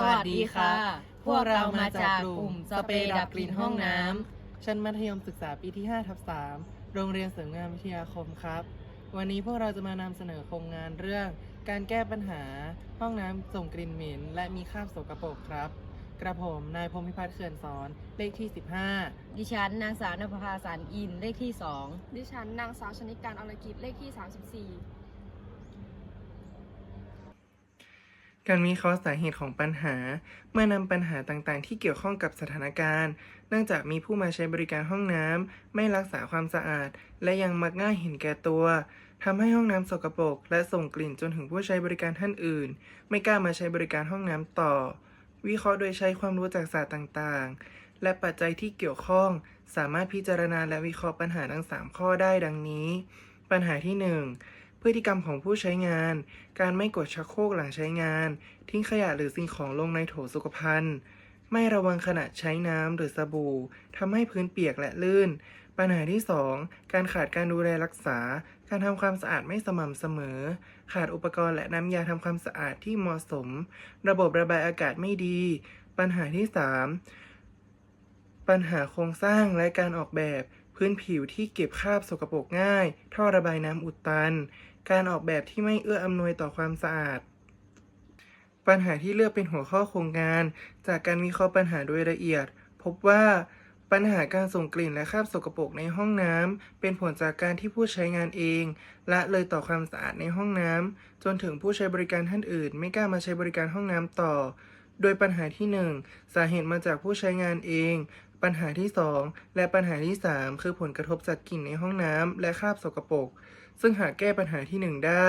สวัสดีค่ะ พวกเรามาจากกลุ่มสเปรย์ดับกลิ่นห้องน้ำ ชั้นมัธยมศึกษาปีที่5ทับ3โรงเรียนเสริมงานวิทยาคมครับ วันนี้พวกเราจะมานำเสนอโครงงานเรื่อง การแก้ปัญหา ห้องน้ำส่งกลิ่นเหม็น และมีคราบสกปรกครับ กระผมนายพรหมพิพัฒน์เขื่อนสอน เลขที่ 15 ดิฉันนางสาวนภพาสารอินเลขที่สองดิฉันนางสาวชนิการอรกิจเลขที่ 34 การวิเคราะห์สาเหตุของปัญหา เมื่อนำปัญหาต่างๆ ที่เกี่ยวข้องกับสถานการณ์ เนื่องจากมีผู้มาใช้บริการห้องน้ำไม่รักษาความสะอาด และยังมักง่ายเห็นแก่ตัวทำให้ห้องน้ำสกปรกและส่งกลิ่นจนถึงผู้ใช้บริการท่านอื่น ไม่กล้ามาใช้บริการห้องน้ำต่อ วิเคราะห์โดยใช้ความรู้จากศาสตร์ต่างๆ และปัจจัยที่เกี่ยวข้อง สามารถพิจารณาและวิเคราะห์ปัญหาทั้ง 3 ข้อได้ดังนี้ ปัญหาที่ 1 พฤติกรรมของผู้ใช้งาน การไม่กดชักโครกหลังใช้งาน ทิ้งขยะหรือสิ่งของลงในโถสุขภัณฑ์ ไม่ระวังขณะใช้น้ำหรือสบู่ทำให้พื้นเปียกและลื่น ปัญหาที่ 2 การขาดการดูแลรักษา การทำความสะอาดไม่สม่ำเสมอ ขาดอุปกรณ์และน้ำยาทำความสะอาดที่เหมาะสม ระบบระบายอากาศไม่ดี ปัญหาที่ 3 ปัญหาโครงสร้างและการออกแบบ พื้นผิวที่เก็บคราบสกปรกง่าย ท่อระบายน้ำอุดตัน การออกแบบที่ไม่เอื้ออำนวยต่อความสะอาด ปัญหาที่เลือกเป็นหัวข้อโครงงาน จากการวิเคราะห์ปัญหาโดยละเอียด พบว่าปัญหาการส่งกลิ่นและคราบสกปรกในห้องน้ำเป็นผลจากการที่ผู้ใช้งานเองละเลยต่อความสะอาดในห้องน้ำจนถึงผู้ใช้บริการท่านอื่น ไม่กล้ามาใช้บริการห้องน้ำต่อ โดยปัญหาที่ 1 สาเหตุมาจากผู้ใช้งานเอง ปัญหาที่ 2 และปัญหาที่ 3 คือผลกระทบจากกลิ่นในห้องน้ำและคราบสกปรก ซึ่งหากแก้ปัญหาที่ 1 ได้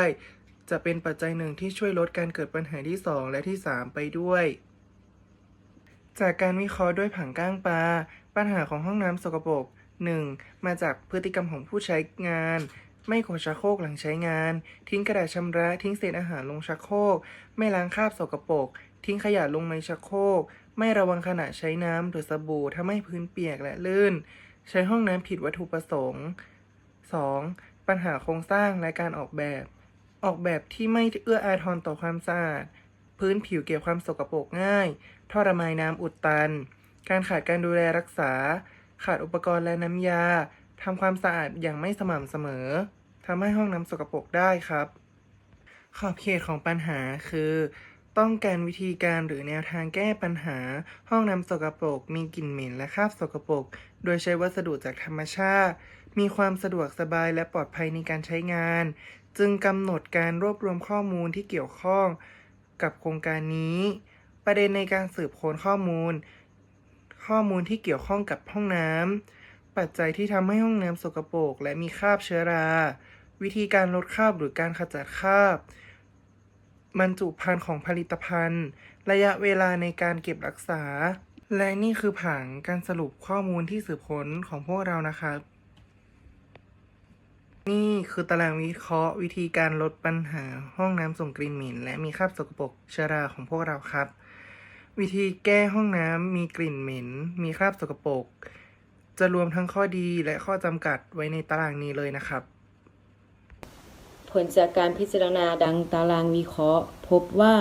จะเป็นปัจจัยหนึ่งที่ช่วยลดการเกิดปัญหาที่ 2 และที่ 3 ไปด้วย จากการวิเคราะห์ด้วยผังก้างปลา ปัญหาของห้องน้ำสกปรก 1. มาจากพฤติกรรมของผู้ใช้งาน ไม่กดชักโครกหลังใช้งาน ทิ้งกระดาษชำระทิ้งเศษอาหารลงชักโครก ไม่ล้างคราบสกปรก ทิ้งขยะลงในชักโครก ไม่ระวังขณะใช้น้ำหรือสบู่ทำให้พื้นเปียกและลื่น ใช้ห้องน้ำผิดวัตถุประสงค์ 2. ปัญหาโครงสร้างและการออกแบบ ออกแบบที่ไม่เอื้ออาทรต่อความสะอาด พื้นผิวเก็บความสกปรกง่าย ท่อระบายน้ำอุดตัน การขาดการดูแลรักษา ขาดอุปกรณ์และน้ำยาทำความสะอาดอย่างไม่สม่ำเสมอทำให้ห้องน้ำสกปรกได้ครับ ขอบเขตของปัญหาคือ ต้องการวิธีการหรือแนวทางแก้ปัญหา ห้องน้ำสกปรกมีกลิ่นเหม็นและคราบสกปรก โดยใช้วัสดุจากธรรมชาติ มีความสะดวกสบายและปลอดภัยในการใช้งาน จึงกำหนดการรวบรวมข้อมูลที่เกี่ยวข้องกับโครงการนี้ ประเด็นในการสืบค้นข้อมูล ข้อมูลที่เกี่ยวข้องกับห้องน้ำปัจจัยที่ทำให้ห้องน้ำสกปรกและมีคราบเชื้อรา วิธีการลดคราบหรือการขจัดคราบบรรจุภัณฑ์ของผลิตภัณฑ์ ระยะเวลาในการเก็บรักษา และนี่คือผังการสรุปข้อมูลที่สืบค้นของพวกเรานะครับ นี่คือตารางวิเคราะห์วิธีการลดปัญหาห้องน้ำส่งกลิ่นเหม็น และมีคราบสกปรกเชื้อราของพวกเราครับ วิธีแก้ห้องน้ำมีกลิ่นเหม็น มีคราบสกปรกจะรวมทั้งข้อดีและข้อจำกัดไว้ในตารางนี้เลยนะครับ ผลจากการพิจารณาดังตารางวิเคราะห์ พบว่า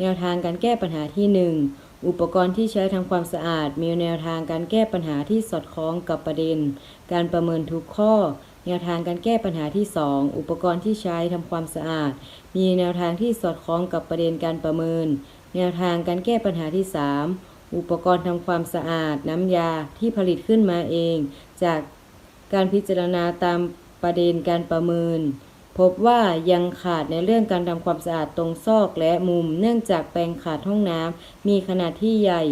แนวทางการแก้ปัญหาที่ 1 อุปกรณ์ที่ใช้ทำความสะอาด มีแนวทางการแก้ปัญหาที่สอดคล้องกับประเด็น การประเมินทุกข้อ แนวทางการแก้ปัญหาที่ 2 อุปกรณ์ที่ใช้ทำความสะอาด มีแนวทางที่สอดคล้องกับประเด็นการประเมิน แนวทางการแก้ปัญหาที่ 3 อุปกรณ์ทำความสะอาด น้ำยาที่ผลิตขึ้นมาเอง จากการพิจารณาตามประเด็นการประเมิน พบว่ายังขาดในเรื่องการทำความสะอาดตรงซอกและมุม เนื่องจากแปลงขาดห้องน้ำมีขนาดที่ใหญ่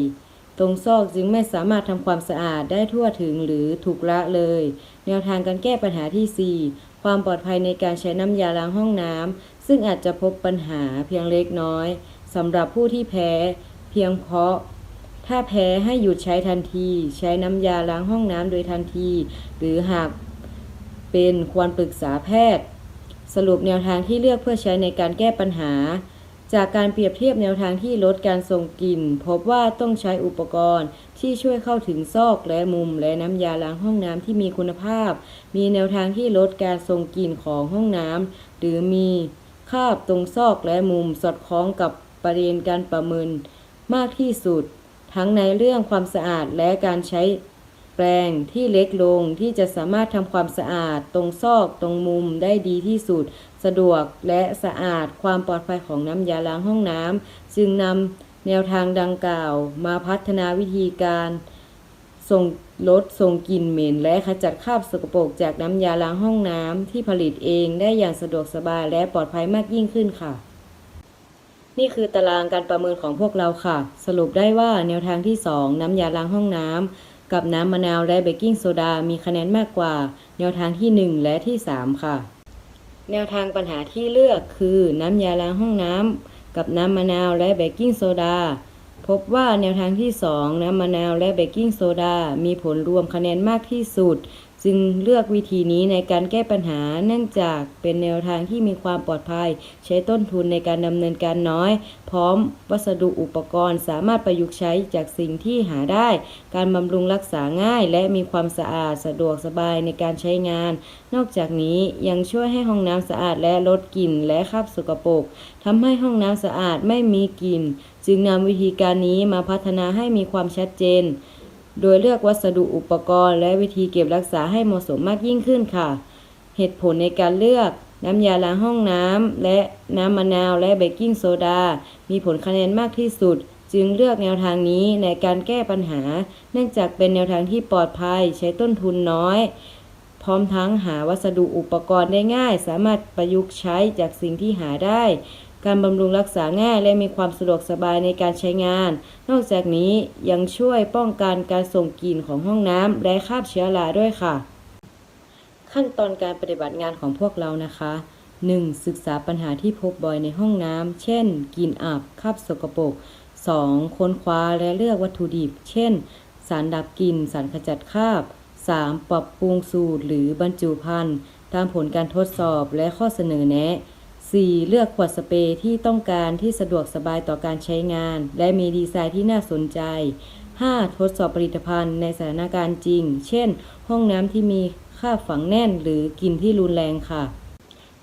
ตรงซอกจึงไม่สามารถทำความสะอาดได้ทั่วถึงหรือถูกละเลย แนวทางการแก้ปัญหาที่ 4 ความปลอดภัยในการใช้น้ำยาล้างห้องน้ำซึ่งอาจจะพบปัญหาเพียงเล็กน้อยสำหรับผู้ที่แพ้ เพียงเพราะ ถ้าแพ้ให้หยุดใช้ทันที ใช้น้ำยาล้างห้องน้ำโดยทันที หรือหากเป็นควรปรึกษาแพทย์ สรุปแนวทางที่เลือกเพื่อใช้ในการแก้ปัญหา จากการเปรียบเทียบแนวทางที่ลดการส่งกลิ่น พบว่าต้องใช้อุปกรณ์ที่ช่วยเข้าถึงซอกและมุม และน้ำยาล้างห้องน้ำที่มีคุณภาพ มีแนวทางที่ลดการส่งกลิ่นของห้องน้ำหรือมีคาบตรงซอกและมุมสอดคล้องกับประเด็นการประเมินมากที่สุด ทั้งในเรื่องความสะอาดและการใช้ แปรงที่เล็กลงที่จะสามารถทำความสะอาด ตรงซอกตรงมุมได้ดีที่สุด สะดวกและสะอาดความปลอดภัยของน้ำยาล้างห้องน้ำจึงนำแนวทางดังกล่าว มาพัฒนาวิธีการส่งลดส่งกลิ่นเหม็น และขจัดคราบสกปรกจากน้ำยาล้างห้องน้ำที่ผลิตเองได้อย่างสะดวกสบายและปลอดภัยมากยิ่งขึ้นค่ะ นี่คือตารางการประเมินของพวกเราค่ะ สรุปได้ว่าแนวทางที่ 2 น้ำยาล้างห้องน้ำ กับน้ำมะนาวและเบกกิ้งโซดา มีคะแนนมากกว่า แนวทางที่ 1 และที่ 3 ค่ะ แนวทางปัญหาที่เลือกคือน้ำยาล้างห้องน้ำกับน้ำมะนาวและเบกกิ้งโซดา พบว่าแนวทางที่ 2 น้ำมะนาวและเบกกิ้งโซดา มีผลรวมคะแนนมากที่สุด จึงเลือกวิธีนี้ในการแก้ปัญหา เนื่องจากเป็นแนวทางที่มีความปลอดภัย ใช้ต้นทุนในการดำเนินการน้อย พร้อมวัสดุอุปกรณ์ สามารถประยุกต์ใช้จากสิ่งที่หาได้ การบำรุงรักษาง่าย และมีความสะอาดสะดวกสบายในการใช้งาน นอกจากนี้ยังช่วยให้ห้องน้ำสะอาดและลดกลิ่นและคราบสกปรกทำให้ห้องน้ำสะอาดไม่มีกลิ่น จึงนำวิธีการนี้มาพัฒนาให้มีความชัดเจน โดยเลือกวัสดุอุปกรณ์ และวิธีเก็บรักษาให้เหมาะสมมากยิ่งขึ้นค่ะ เหตุผลในการเลือกน้ำยาล้างห้องน้ำและน้ำมะนาวและเบกกิ้งโซดา มีผลคะแนนมากที่สุด จึงเลือกแนวทางนี้ในการแก้ปัญหา เนื่องจากเป็นแนวทางที่ปลอดภัยใช้ต้นทุนน้อย พร้อมทั้งหาวัสดุอุปกรณ์ได้ง่าย สามารถประยุกต์ใช้จากสิ่งที่หาได้ การบำรุงรักษาง่ายและมีความสะดวกสบายในการใช้งาน นอกจากนี้ยังช่วยป้องกันการส่งกลิ่นของห้องน้ำและคราบเชื้อราด้วยค่ะ ขั้นตอนการปฏิบัติงานของพวกเรานะคะ 1. ศึกษาปัญหาที่พบบ่อยในห้องน้ำ เช่นกลิ่นอับคราบสกปรก 2. ค้นคว้าและเลือกวัตถุดิบ เช่น สารดับกลิ่น สารขจัดคราบ 3. ปรับปรุงสูตรหรือบรรจุภัณฑ์ตามผลการทดสอบและข้อเสนอแนะ 4. เลือกขวดสเปรย์ที่ต้องการที่สะดวกสบายต่อการใช้งาน และมีดีไซน์ที่น่าสนใจ 5. ทดสอบผลิตภัณฑ์ในสถานการณ์จริง เช่น ห้องน้ำที่มีคราบฝังแน่นหรือกลิ่นที่รุนแรงค่ะ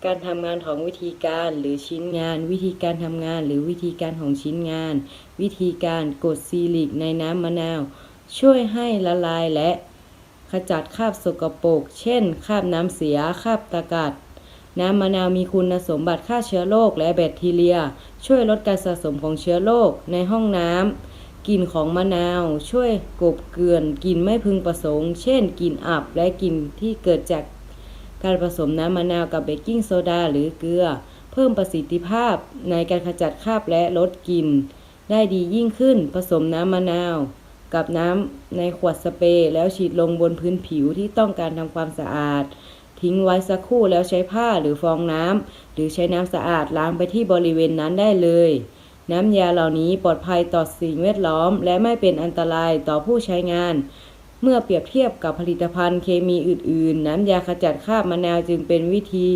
การทำงานของวิธีการหรือชิ้นงาน วิธีการทำงานหรือวิธีการของชิ้นงาน วิธีการกดซีลิกในน้ำมะนาว ช่วยให้ละลายและ ขจัดคราบสกปรก เช่นคราบน้ำเสียคราบตะกัด น้ำมะนาวมีคุณสมบัติฆ่าเชื้อโรคและแบคทีเรีย ช่วยลดการสะสมของเชื้อโรคในห้องน้ำกลิ่นของมะนาวช่วยกบเกลื่อนกลิ่นไม่พึงประสงค์ เช่นกลิ่นอับและกลิ่นที่เกิดจากการผสมน้ำมะนาวกับเบกกิ้งโซดาหรือเกลือ เพิ่มประสิทธิภาพในการขจัดคราบและลดกลิ่นได้ดียิ่งขึ้นผสมน้ำมะนาว กับน้ำในขวดสเปรย์แล้วฉีดลงบนพื้นผิวที่ต้องการทำความสะอาด ทิ้งไว้สักครู่แล้วใช้ผ้าหรือฟองน้ำหรือใช้น้ำสะอาดล้างไปที่บริเวณนั้นได้เลย น้ำยาเหล่านี้ปลอดภัยต่อสิ่งแวดล้อม และไม่เป็นอันตรายต่อผู้ใช้งาน เมื่อเปรียบเทียบกับผลิตภัณฑ์เคมีอื่น ๆ น้ำยาขจัดคราบมะนาวจึงเป็นวิธี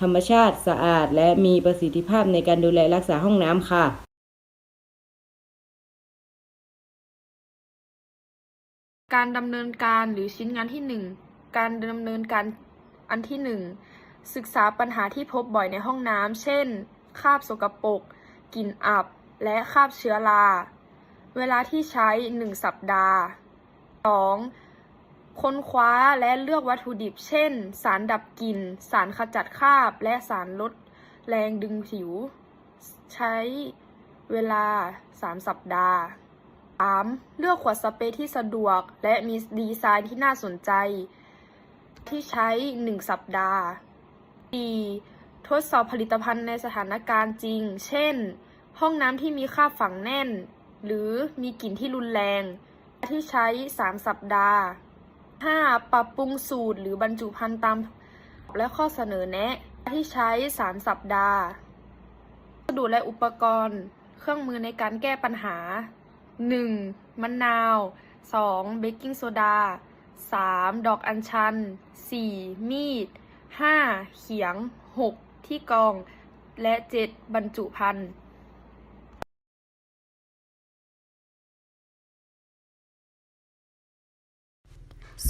ธรรมชาติสะอาด และมีประสิทธิภาพในการดูแลรักษาห้องน้ำค่ะการดำเนินการหรือชิ้นงานที่ 1 การดำเนินการ อันที่ 1 ศึกษาปัญหาที่พบบ่อยในห้องน้ำ เช่น คราบสกปรก กลิ่นอับ และคราบเชื้อรา เวลาที่ใช้ 1 สัปดาห์ 2. ค้นคว้าและเลือกวัตถุดิบ เช่น สารดับกลิ่น สารขจัดคราบ และสารลดแรงดึงผิว ใช้เวลา 3 สัปดาห์ 3. เลือกขวดสเปรย์ที่สะดวก และมีดีไซน์ที่น่าสนใจ ที่ใช้ 1 สัปดาห์ 4. ทดสอบผลิตภัณฑ์ในสถานการณ์จริง เช่น ห้องน้ำที่มีคราฝังแน่น หรือมีกลิ่นที่รุนแรง ที่ใช้ 3 สัปดาห์ 5. ปรับปรุงสูตรหรือบรรจุภัณฑ์ตาม และข้อเสนอแนะ ที่ใช้ 3 สัปดาห์วัสดุและอุปกรณ์ เครื่องมือในการแก้ปัญหา 1. มะนาว 2. เบกกิ้งโซดา 3. ดอกอัญชัน 4. มีด 5. เขียง 6. ที่กอง และ 7. บรรจุภัณฑ์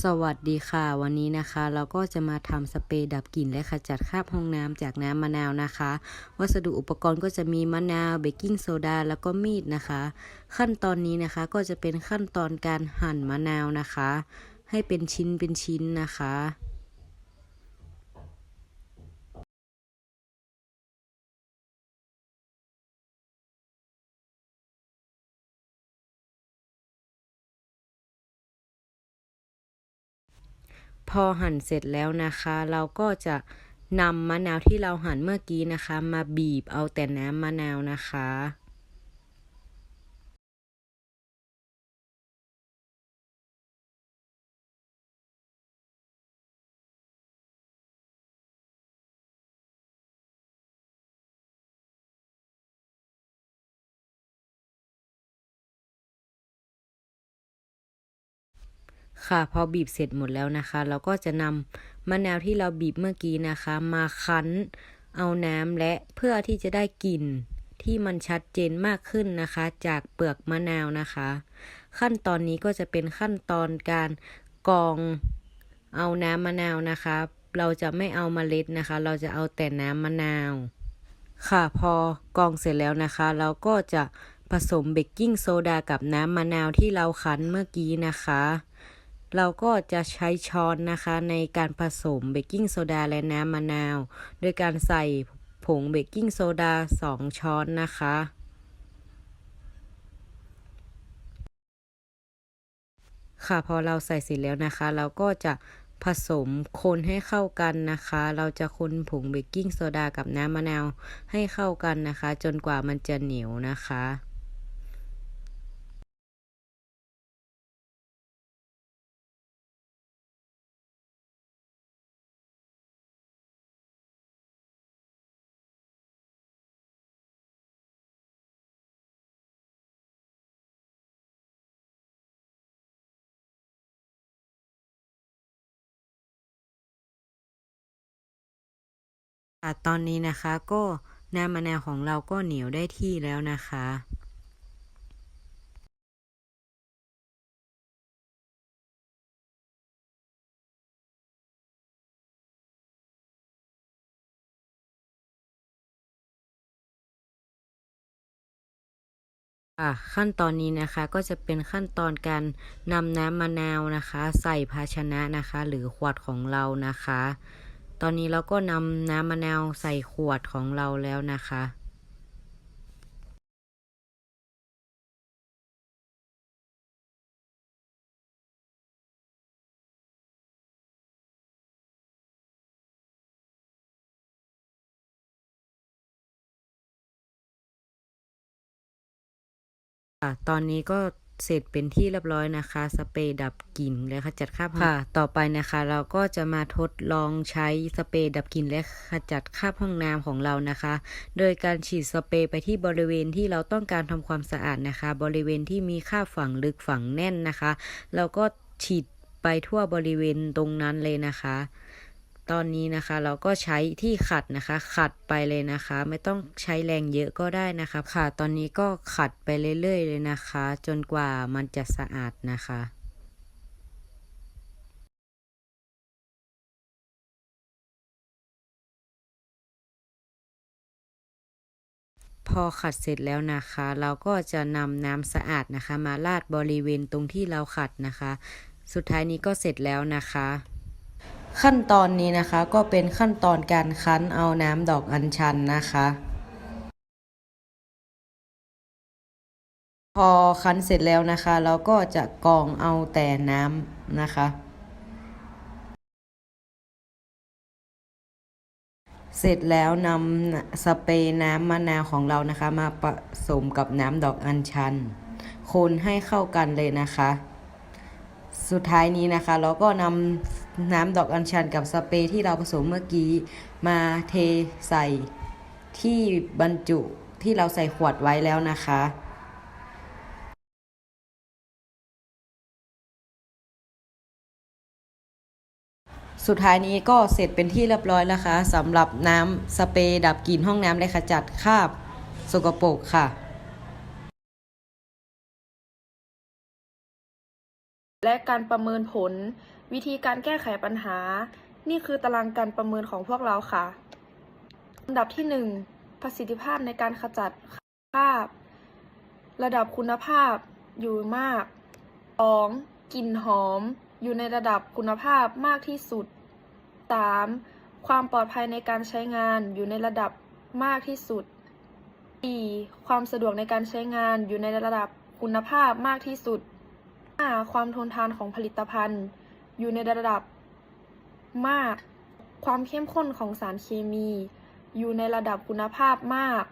สวัสดีค่ะ วันนี้นะคะ เราก็จะมาทำสเปรย์ดับกลิ่นและขจัดคราบห้องน้ำจากน้ำมะนาวนะคะ วัสดุอุปกรณ์ก็จะมีมะนาวเบกกิ้งโซดาแล้วก็มีดนะคะ ขั้นตอนนี้นะคะก็จะเป็นขั้นตอนการหั่นมะนาวนะคะ ให้เป็นชิ้นเป็นชิ้นนะคะ พอหั่นเสร็จแล้วนะคะ เราก็จะนำมะนาวที่เราหั่นเมื่อกี้นะคะ มาบีบเอาแต่น้ำมะนาวนะคะ ค่ะพอบีบเสร็จหมดแล้วนะคะ เราก็จะนำมะนาวที่เราบีบเมื่อกี้นะคะ มาคั้นเอาน้ำและเพื่อที่จะได้กลิ่นที่มันชัดเจนมากขึ้นนะคะ จากเปลือกมะนาวนะคะ ขั้นตอนนี้ก็จะเป็นขั้นตอนการกรองเอาน้ำมะนาวนะคะ เราจะไม่เอาเมล็ดนะคะ เราจะเอาแต่น้ำมะนาว ค่ะพอกรองเสร็จแล้วนะคะ เราก็จะผสมเบกกิ้งโซดากับน้ำมะนาวที่เราคั้นเมื่อกี้นะคะ เราก็จะใช้ช้อนนะคะในการผสมเบกกิ้งโซดาและน้ำมะนาว โดยการใส่ผงเบกกิ้งโซดา 2 ช้อนนะคะ ค่ะพอเราใส่เสร็จแล้วนะคะ เราก็จะผสมคนให้เข้ากันนะคะ เราจะคนผงเบกกิ้งโซดากับน้ำมะนาวให้เข้ากันนะคะ จนกว่ามันจะเหนียวนะคะ ค่ะตอนนี้นะคะก็น้ำมะนาวของเราก็เหนียวได้ที่แล้วนะคะ่ะขั้นตอนนี้นะคะก็จะเป็นขั้นตอนการนำน้ำมะนาวนะคะ ใส่ภาชนะนะคะ หรือขวดของเรานะคะ ตอนนี้เราก็นำน้ำมะนาวใส่ขวดของเราแล้วนะคะค่ะตอนนี้ก็ เสร็จเป็นที่เรียบร้อยนะคะ สเปรย์ดับกลิ่นและขจัดคราบค่ะ ต่อไปนะคะ เราก็จะมาทดลองใช้สเปรย์ดับกลิ่นและขจัดคราบห้องน้ำของเรานะคะ โดยการฉีดสเปรย์ไปที่บริเวณที่เราต้องการทำความสะอาดนะคะ บริเวณที่มีคราบฝังลึกฝังแน่นนะคะ เราก็ฉีดไปทั่วบริเวณตรงนั้นเลยนะคะ ตอนนี้นะคะ เราก็ใช้ที่ขัดนะคะ ขัดไปเลยนะคะ ไม่ต้องใช้แรงเยอะก็ได้นะคะค่ะ ตอนนี้ก็ขัดไปเรื่อย ๆ เลยนะคะ จนกว่ามันจะสะอาดนะคะพอขัดเสร็จแล้วนะคะ เราก็จะนำน้ำสะอาดนะคะ มาราดบริเวณตรงที่เราขัดนะคะ สุดท้ายนี้ก็เสร็จแล้วนะคะ ขั้นตอนนี้นะคะก็เป็นขั้นตอนการคั้นเอาน้ำดอกอัญชันนะคะ พอคั้นเสร็จแล้วนะคะ เราก็จะกรองเอาแต่น้ำนะคะ เสร็จแล้วนำสเปรย์น้ำมะนาวของเรานะคะ มาผสมกับน้ำดอกอัญชัน คนให้เข้ากันเลยนะคะ สุดท้ายนี้นะคะ เราก็นำ น้ำดอกอัญชันกับสเปรย์ที่เราผสมเมื่อกี้มาเทใส่ที่บรรจุที่เราใส่ขวดไว้แล้วนะคะสุดท้ายนี้ก็เสร็จเป็นที่เรียบร้อยแล้วค่ะสำหรับน้ำสเปรย์ดับกลิ่นห้องน้ำและขจัดคราบสกปรกค่ะ และการประเมินผล วิธีการแก้ไขปัญหา นี่คือตารางการประเมินของพวกเราค่ะอันดับที่ 1 ประสิทธิภาพในการขจัดคราบระดับคุณภาพอยู่มาก 2. กลิ่นหอม อยู่ในระดับคุณภาพมากที่สุด 3. ความปลอดภัยในการใช้งานอยู่ในระดับมากที่สุด 4. ความสะดวกในการใช้งานอยู่ในระดับคุณภาพมากที่สุด 5. ความทนทานของผลิตภัณฑ์ อยู่ในระดับมาก ความเข้มข้นของสารเคมี อยู่ในระดับคุณภาพมาก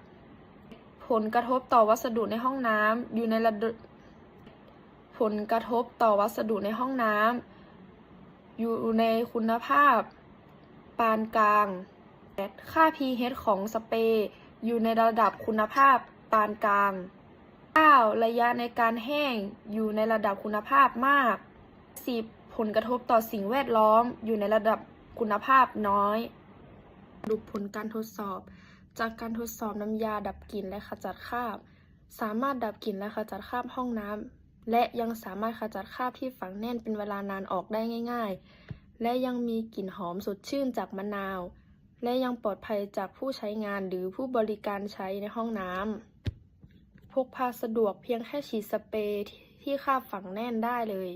ผลกระทบต่อวัสดุในห้องน้ำอยู่ในระดับผลกระทบต่อวัสดุในห้องน้ำอยู่ในคุณภาพ ปานกลาง ค่า pH ของสเปรย์อยู่ในระดับคุณภาพปานกลาง 9. ระยะในการแห้งอยู่ในระดับคุณภาพมาก 10. ผลกระทบต่อสิ่งแวดล้อมอยู่ในระดับคุณภาพน้อยสรุปผลการทดสอบ จากการทดสอบน้ำยาดับกลิ่นและขจัดคราบ สามารถดับกลิ่นและขจัดคราบห้องน้ำและยังสามารถขจัดคราบที่ฝังแน่นเป็นเวลานานออกได้ง่าย ๆ และยังมีกลิ่นหอมสดชื่นจากมะนาว และยังปลอดภัยจากผู้ใช้งานหรือผู้บริการใช้ในห้องน้ำพกพาสะดวกเพียงแค่ฉีดสเปรย์ที่คราบฝังแน่นได้เลย